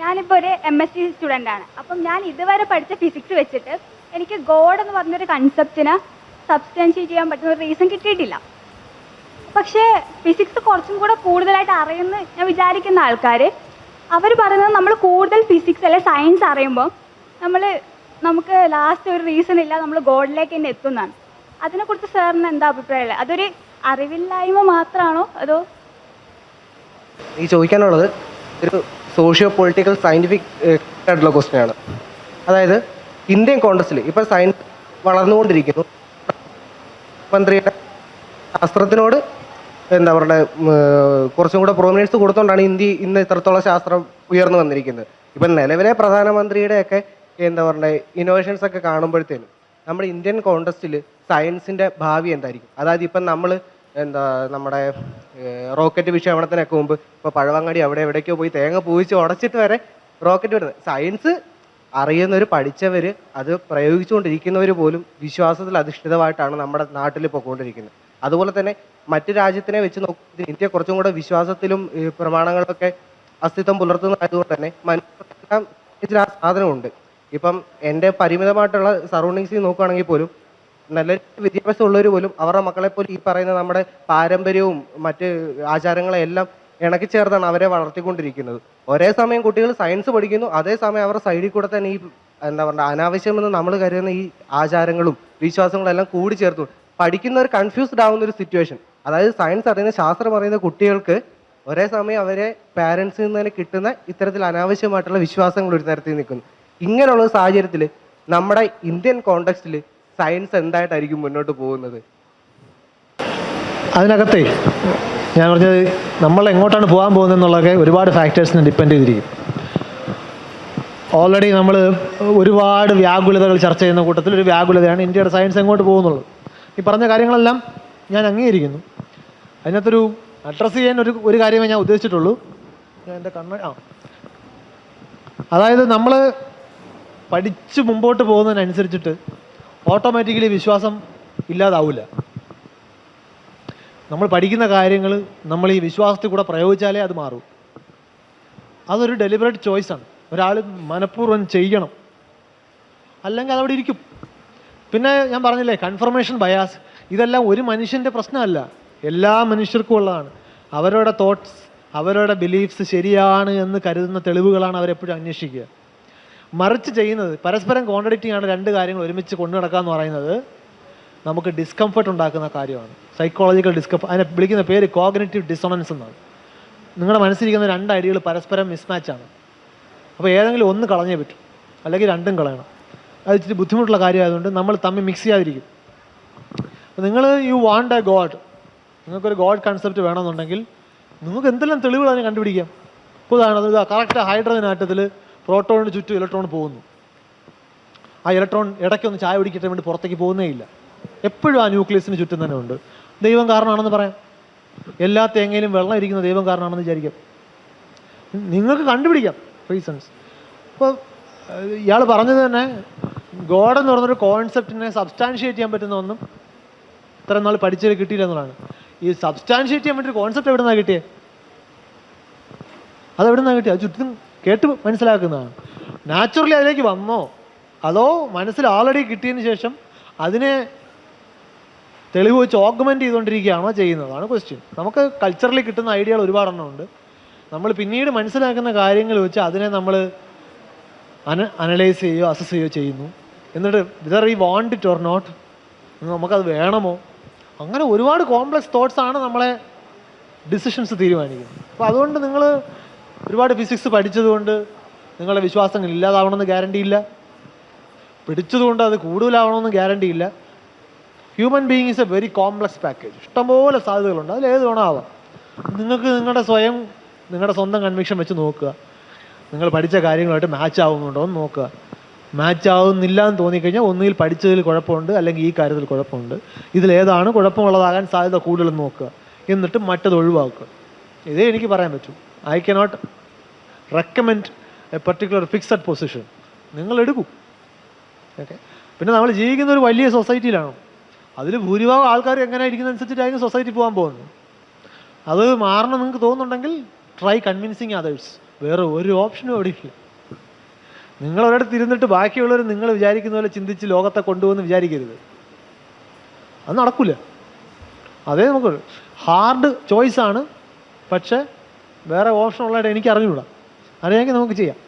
ഞാനിപ്പോൾ ഒരു M S C student ആണ്. അപ്പം ഞാൻ ഇതുവരെ പഠിച്ച ഫിസിക്സ് വെച്ചിട്ട് എനിക്ക് ഗോഡ് എന്ന് പറഞ്ഞൊരു കൺസെപ്റ്റിന് സബ്സ്റ്റാൻഷിയേറ്റ് ചെയ്യാൻ പറ്റുന്ന ഒരു റീസൺ കിട്ടിയിട്ടില്ല. പക്ഷേ ഫിസിക്സ് കുറച്ചും കൂടെ കൂടുതലായിട്ട് അറിയുന്ന ഞാൻ വിചാരിക്കുന്ന ആൾക്കാർ അവർ പറയുന്നത് നമ്മൾ കൂടുതൽ ഫിസിക്സ് അല്ലെ സയൻസ് അറിയുമ്പോൾ നമ്മൾ നമുക്ക് ലാസ്റ്റ് ഒരു റീസൺ ഇല്ല നമ്മൾ ഗോഡിലേക്ക് തന്നെ എത്തുന്നതാണ്. അതിനെക്കുറിച്ച് സാറിന് എന്താ അഭിപ്രായമുള്ളത് അതൊരു അറിവില്ലായ്മ മാത്രമാണോ അതോ ഈ ചോദിക്കാനുള്ളത് ഒരു സോഷ്യോ പൊളിറ്റിക്കൽ സയന്റിഫിക് ആയിട്ടുള്ള ക്വസ്റ്റ്യൻ ആണ്. അതായത് ഇന്ത്യൻ കോൺഗ്രസ്സിൽ ഇപ്പോൾ സയൻസ് വളർന്നുകൊണ്ടിരിക്കുന്നു. മന്ത്രിയുടെ ശാസ്ത്രത്തിനോട് എന്താ പറയുക കുറച്ചും കൂടെ പ്രോമിനൻസ് കൊടുത്തുകൊണ്ടാണ് ഇന്ത്യ ഇന്ന് ഇത്രത്തോളം ശാസ്ത്രം ഉയർന്നു വന്നിരിക്കുന്നത്. ഇപ്പം നിലവിലെ പ്രധാനമന്ത്രിയുടെയൊക്കെ എന്താ പറയുക ഇന്നോവേഷൻസ് ഒക്കെ കാണുമ്പോഴത്തേനും നമ്മുടെ ഇന്ത്യൻ കോൺഗ്രസ്സിൽ സയൻസിന്റെ ഭാവി എന്തായിരിക്കും? അതായത് ഇപ്പം നമ്മൾ എന്താ നമ്മുടെ റോക്കറ്റ് വിക്ഷേപണത്തിനൊക്കെ മുമ്പ് ഇപ്പോൾ പഴവങ്ങാടി അവിടെ എവിടേക്കോ പോയി തേങ്ങ പൂവിച്ച് ഉടച്ചിട്ട് വരെ റോക്കറ്റ് വരുന്നത്. സയൻസ് അറിയുന്നവർ പഠിച്ചവർ അത് പ്രയോഗിച്ചുകൊണ്ടിരിക്കുന്നവർ പോലും വിശ്വാസത്തിൽ അധിഷ്ഠിതമായിട്ടാണ് നമ്മുടെ നാട്ടിൽ പോയിക്കൊണ്ടിരിക്കുന്നത് അതുപോലെ തന്നെ മറ്റു രാജ്യത്തിനെ വെച്ച് നോക്കി ഇന്ത്യ കുറച്ചും കൂടെ വിശ്വാസത്തിലും പ്രമാണങ്ങളൊക്കെ അസ്തിത്വം പുലർത്തുന്നതായതുകൊണ്ട് തന്നെ മനുഷ്യർക്കെല്ലാം സാധനമുണ്ട്. ഇപ്പം എന്റെ പരിമിതമായിട്ടുള്ള സറൗണ്ടിങ്സിൽ നോക്കുകയാണെങ്കിൽ പോലും നല്ല വിദ്യാഭ്യാസം ഉള്ളവർ പോലും അവരുടെ മക്കളെ പോലും ഈ പറയുന്ന നമ്മുടെ പാരമ്പര്യവും മറ്റ് ആചാരങ്ങളെ എല്ലാം ഇണക്കി ചേർത്താണ് അവരെ വളർത്തിക്കൊണ്ടിരിക്കുന്നത്. ഒരേ സമയം കുട്ടികൾ സയൻസ് പഠിക്കുന്നു അതേസമയം അവരുടെ സൈഡിൽ കൂടെ തന്നെ ഈ എന്താ പറയുക അനാവശ്യമെന്ന് നമ്മൾ കരുതുന്ന ഈ ആചാരങ്ങളും വിശ്വാസങ്ങളും എല്ലാം കൂടി ചേർത്തു പഠിക്കുന്നവർ കൺഫ്യൂസ്ഡ് ആവുന്ന ഒരു സിറ്റുവേഷൻ അതായത് സയൻസ് അറിയുന്ന ശാസ്ത്രം അറിയുന്ന കുട്ടികൾക്ക് ഒരേ സമയം അവരെ പാരൻസിൽ നിന്ന് തന്നെ കിട്ടുന്ന ഇത്തരത്തിൽ അനാവശ്യമായിട്ടുള്ള വിശ്വാസങ്ങൾ ഒരു തരത്തിൽ നിൽക്കുന്നു. ഇങ്ങനെയുള്ള സാഹചര്യത്തിൽ നമ്മുടെ ഇന്ത്യൻ കോണ്ടെക്സ്റ്റിൽ സയൻസ് എന്തായിട്ടായിരിക്കും മുന്നോട്ട് പോകുന്നത്? അതിനകത്തെ ഞാൻ പറഞ്ഞത് നമ്മൾ എങ്ങോട്ടാണ് പോകാൻ പോകുന്നതെന്നുള്ളതൊക്കെ ഒരുപാട് ഫാക്ടേഴ്സിനെ ഡിപ്പെൻഡ് ചെയ്തിരിക്കും. ഓൾറെഡി നമ്മൾ ഒരുപാട് വ്യാകുലതകൾ ചർച്ച ചെയ്യുന്ന കൂട്ടത്തിൽ ഒരു വ്യാകുലതയാണ് ഇന്ത്യയുടെ സയൻസ് എങ്ങോട്ട് പോകുന്നുള്ളത്. ഈ പറഞ്ഞ കാര്യങ്ങളെല്ലാം ഞാൻ അംഗീകരിക്കുന്നു. അതിനകത്തൊരു അഡ്രസ്സ് ചെയ്യാൻ ഒരു ഒരു കാര്യമേ ഞാൻ ഉദ്ദേശിച്ചിട്ടുള്ളൂ. ഞാൻ എന്റെ കണ്ണ് ആ. അതായത് നമ്മൾ പഠിച്ച് മുമ്പോട്ട് പോകുന്നതിനനുസരിച്ചിട്ട് ഓട്ടോമാറ്റിക്കലി വിശ്വാസം ഇല്ലാതാവില്ല നമ്മൾ പഠിക്കുന്ന കാര്യങ്ങൾ നമ്മൾ ഈ വിശ്വാസത്തിൽ കൂടെ പ്രയോഗിച്ചാലേ അത് മാറൂ. അതൊരു ഡെലിബറേറ്റ് ചോയ്സാണ് ഒരാൾ മനഃപൂർവം ചെയ്യണം. അല്ലെങ്കിൽ അതവിടെ ഇരിക്കും. പിന്നെ ഞാൻ പറഞ്ഞില്ലേ കൺഫർമേഷൻ ബയാസ് ഇതെല്ലാം ഒരു മനുഷ്യന്റെ പ്രശ്നമല്ല. എല്ലാ മനുഷ്യർക്കും ഉള്ളതാണ്. അവരുടെ തോട്ട്സ് അവരുടെ ബിലീഫ്സ് ശരിയാണ് എന്ന് കരുതുന്ന തെളിവുകളാണ് അവരെപ്പോഴും അന്വേഷിക്കുക. മറിച്ച് ചെയ്യുന്നത്. പരസ്പരം കോൺട്രഡിക്റ്റിംഗ് ആണ് രണ്ട് കാര്യങ്ങൾ ഒരുമിച്ച് കൊണ്ടു നടക്കുക എന്ന് പറയുന്നത്. നമുക്ക് ഡിസ്കംഫർട്ട് ഉണ്ടാക്കുന്ന കാര്യമാണ്. സൈക്കോളജിക്കൽ ഡിസ്കംഫർട്ട് അതിനെ വിളിക്കുന്ന പേര് കോഗ്നറ്റീവ് ഡിസോണൻസ് എന്നാണ്. നിങ്ങളുടെ മനസ്സിലിരിക്കുന്ന രണ്ട് ഐഡിയകൾ പരസ്പരം മിസ്മാച്ച് ആണ്. അപ്പോൾ ഏതെങ്കിലും ഒന്ന് കളഞ്ഞേ പറ്റും. അല്ലെങ്കിൽ രണ്ടും കളയണം. അത് ഇച്ചിരി ബുദ്ധിമുട്ടുള്ള കാര്യമായതുകൊണ്ട് നമ്മൾ തമ്മിൽ മിക്സ് ചെയ്യാതിരിക്കും. അപ്പോൾ നിങ്ങൾ യു വാണ്ട് എ ഗോഡ് നിങ്ങൾക്കൊരു ഗോഡ് കൺസെപ്റ്റ് വേണമെന്നുണ്ടെങ്കിൽ നിങ്ങൾക്ക് എന്തെല്ലാം തെളിവുകൾ അതിനെ കണ്ടുപിടിക്കാം? ഇപ്പോൾ ഉദാഹരണത്തിന് ഇതാ കറക്റ്റ് ഹൈഡ്രജൻ ആറ്റത്തിൽ പ്രോട്ടോണിന് ചുറ്റും ഇലക്ട്രോൺ പോകുന്നു. ആ ഇലക്ട്രോൺ ഇടയ്ക്കൊന്ന് ചായ പിടിക്കട്ടെ വേണ്ടി പുറത്തേക്ക് പോകുന്നേ ഇല്ല. എപ്പോഴും ആ ന്യൂക്ലിയസിന് ചുറ്റും തന്നെ ഉണ്ട്. ദൈവം കാരണമാണെന്ന് പറയാം. എല്ലാ തേങ്ങയിലും വെള്ളം ഇരിക്കുന്ന ദൈവം കാരണമാണെന്ന് വിചാരിക്കാം. നിങ്ങൾക്ക് കണ്ടുപിടിക്കാം റീസൺസ് അപ്പോൾ ഇയാൾ പറഞ്ഞത് തന്നെ ഗോഡ് എന്ന് പറഞ്ഞൊരു കോൺസെപ്റ്റിനെ സബ്സ്റ്റാൻഷിയേറ്റ് ചെയ്യാൻ പറ്റുന്ന ഒന്നും ഇത്ര നാൾ പഠിച്ചത് കിട്ടിയില്ല എന്നുള്ളതാണ്. ഈ സബ്സ്റ്റാൻഷിയേറ്റ് ചെയ്യാൻ ഒരു കോൺസെപ്റ്റ് എവിടെ നിന്നാണ് കിട്ടിയത് അതെവിടെ നിന്നാണ് കിട്ടിയത് അത് ചുറ്റും കേട്ട് മനസ്സിലാക്കുന്നതാണ്. നാച്ചുറലി അതിലേക്ക് വന്നോ? അതോ മനസ്സിൽ ആൾറെഡി കിട്ടിയതിന് ശേഷം അതിനെ തെളിവ് വെച്ച് ഓഗ്മെന്റ് ചെയ്തുകൊണ്ടിരിക്കുകയാണോ ചെയ്യുന്നതാണ് ക്വസ്റ്റ്യൻ നമുക്ക് കൾച്ചറലി കിട്ടുന്ന ഐഡിയകൾ ഒരുപാടെണ്ണം ഉണ്ട് നമ്മൾ പിന്നീട് മനസ്സിലാക്കുന്ന കാര്യങ്ങൾ വെച്ച് അതിനെ നമ്മൾ അന അനലൈസ് ചെയ്യുകയോ അസസ് ചെയ്യുകയോ ചെയ്യുന്നു. എന്നിട്ട് വിതർ ഈ വാണ്ട് ഇറ്റ് ഓർ നോട്ട് നമുക്കത് വേണമോ? അങ്ങനെ ഒരുപാട് കോംപ്ലക്സ് തോട്ട്സാണ് നമ്മളെ ഡിസിഷൻസ് തീരുമാനിക്കുന്നത്. അപ്പോൾ അതുകൊണ്ട് നിങ്ങൾ ഒരുപാട് ഫിസിക്സ് പഠിച്ചതുകൊണ്ട് നിങ്ങളുടെ വിശ്വാസങ്ങൾ ഇല്ലാതാവണമെന്ന് ഗ്യാരണ്ടി ഇല്ല. പിടിച്ചതുകൊണ്ട് അത് കൂടുതലാവണമെന്ന് ഗ്യാരണ്ടി ഇല്ല. Human being is a very complex package ഇഷ്ടംപോലെ സാധ്യതകളുണ്ട്. അതിൽ ഏത് വേണോ ആവാം. നിങ്ങൾക്ക് നിങ്ങളുടെ സ്വയം നിങ്ങളുടെ സ്വന്തം കൺവിക്ഷൻ വെച്ച് നോക്കുക. നിങ്ങൾ പഠിച്ച കാര്യങ്ങളായിട്ട് മാച്ച് ആവുന്നുണ്ടോ എന്ന് നോക്കുക. മാച്ച് ആവുന്നില്ല എന്ന് തോന്നിക്കഴിഞ്ഞാൽ ഒന്നുകിൽ പഠിച്ചതിൽ കുഴപ്പമുണ്ട് അല്ലെങ്കിൽ ഈ കാര്യത്തിൽ കുഴപ്പമുണ്ട്. ഇതിലേതാണ് കുഴപ്പമുള്ളതാകാൻ സാധ്യത കൂടുതലെന്ന് നോക്കുക. എന്നിട്ട് മറ്റത് ഒഴിവാക്കുക. ഇതേ എനിക്ക് പറയാൻ പറ്റൂ. I cannot recommend a particular fixed position നിങ്ങൾ എടുക്കും. ഓക്കെ പിന്നെ നമ്മൾ ജീവിക്കുന്ന ഒരു വലിയ സൊസൈറ്റിയിലാണ് അതിൽ ഭൂരിഭാഗം ആൾക്കാർ എങ്ങനെ ഇരിക്കുന്നതനുസരിച്ചിട്ടായിരിക്കും സൊസൈറ്റി പോകാൻ പോകുന്നത്? അത് മാറണം നിങ്ങൾക്ക് തോന്നുന്നുണ്ടെങ്കിൽ ട്രൈ കൺവിൻസിങ് അതേഴ്സ് വേറെ ഒരു ഓപ്ഷനും അവിടെ ഇല്ല. നിങ്ങൾ ഒരിടത്ത് ഇരുന്നിട്ട് ബാക്കിയുള്ളവർ നിങ്ങൾ വിചാരിക്കുന്ന പോലെ ചിന്തിച്ച് ലോകത്തെ കൊണ്ടുപോകുന്ന വിചാരിക്കരുത്. അത് നടക്കില്ല അതേ നമുക്ക് ഹാർഡ് ചോയ്സാണ് പക്ഷേ വേറെ ഓപ്ഷൻ ഉള്ളതായിട്ട് എനിക്ക് അറിഞ്ഞുകൂടാ അറിയാമെങ്കിൽ നമുക്ക് ചെയ്യാം.